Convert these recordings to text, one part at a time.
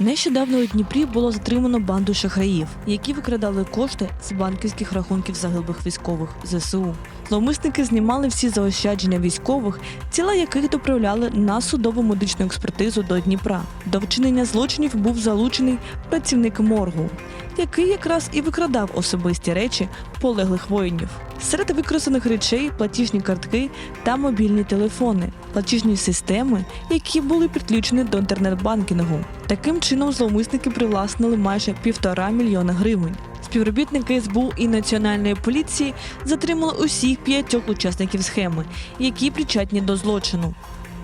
Нещодавно у Дніпрі було затримано банду шахраїв, які викрадали кошти з банківських рахунків загиблих військових ЗСУ. Зловмисники знімали всі заощадження військових, тіла яких доправляли на судово медичну експертизу до Дніпра. До вчинення злочинів був залучений працівник моргу, який якраз і викрадав особисті речі полеглих воїнів. Серед використаних речей платіжні картки та мобільні телефони, платіжні системи, які були підключені до інтернет-банкінгу. Таким чином зловмисники привласнили майже півтора мільйона гривень. Співробітники СБУ і національної поліції затримали усіх п'ятьох учасників схеми, які причетні до злочину.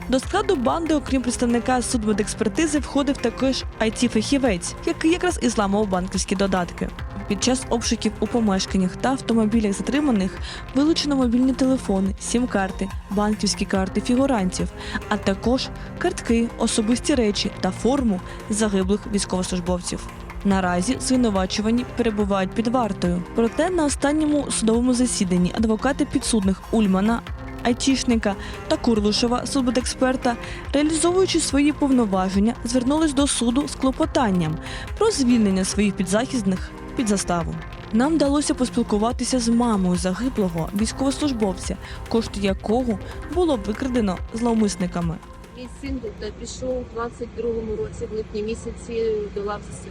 До складу банди, окрім представника судмедекспертизи, входив також it фахівець який якраз і зламав банківські додатки. Під час обшуків у помешканнях та автомобілях затриманих вилучено мобільні телефони, сім-карти, банківські карти фігурантів, а також картки, особисті речі та форму загиблих військовослужбовців. Наразі звинувачувані перебувають під вартою. Проте на останньому судовому засіданні адвокати підсудних Ульмана, Айтішника та Курлушева, судбудексперта, реалізовуючи свої повноваження, звернулись до суду з клопотанням про звільнення своїх підзахисних під заставу. Нам вдалося поспілкуватися з мамою загиблого військовослужбовця, кошти якого було викрадено зловмисниками. Мій син е, пішов у 22-му році, в липні місяці до лав ЗСУ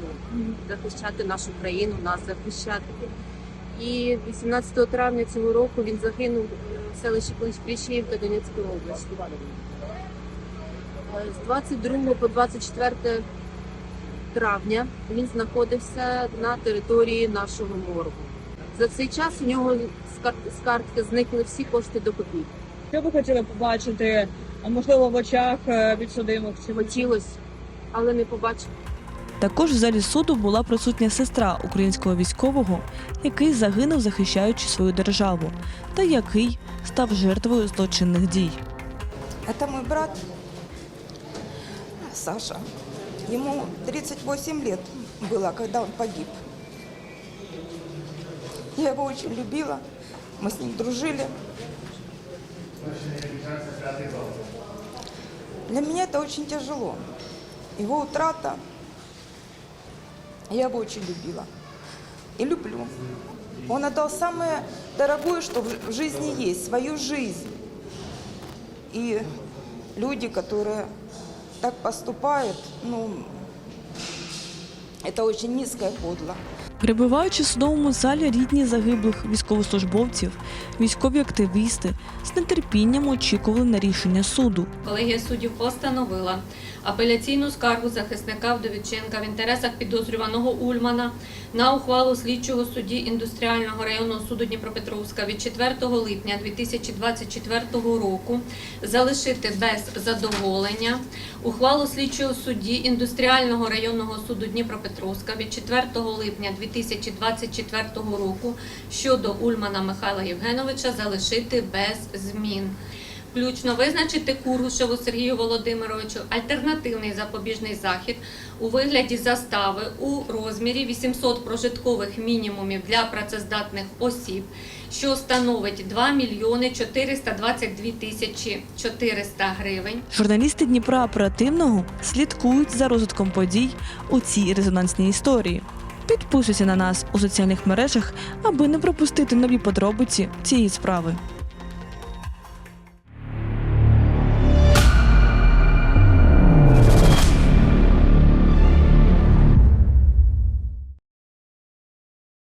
захищати нашу країну, нас захищати. І 18 травня цього року він загинув в селищі Кличприщіївка Донецької області. Е, З 22 по 24 травня він знаходився на території нашого моргу. За цей час у нього з картки зникли всі кошти до копійки. Що ви хотіли побачити, а можливо в очах е, підсудимих чи Хотілося, але не побачив. Також в залі суду була присутня сестра українського військового, який загинув, захищаючи свою державу, та який став жертвою злочинних дій. Это мой брат Саша. Ему 38 лет было, когда он погиб. Я его очень любила, мы с ним дружили. Для меня это очень тяжело. Его утрата, я его очень любила и люблю. Он отдал самое дорогое, что в- жизни есть, свою жизнь. И люди, которые так поступают, ну, очень низко и подло. Перебуваючи в судовому залі рідні загиблих військовослужбовців, військові активісти з нетерпінням очікували на рішення суду. Колегія суддів постановила апеляційну скаргу захисника Вдовіченка в інтересах підозрюваного Ульмана на ухвалу слідчого судді індустріального районного суду Дніпропетровська від 4 липня 2024 року залишити без задоволення ухвалу слідчого судді індустріального районного суду Дніпропетровська від 4 липня 2024 року щодо Ульмана Михайла Євгеновича залишити без змін. Включно визначити Курушеву Сергію Володимировичу альтернативний запобіжний захід у вигляді застави у розмірі 800 прожиткових мінімумів для працездатних осіб, що становить 2 мільйони 422 тисячі 400 гривень. Журналісти Дніпра оперативного слідкують за розвитком подій у цій резонансній історії. Підписуйся на нас у соціальних мережах, аби не пропустити нові подробиці цієї справи.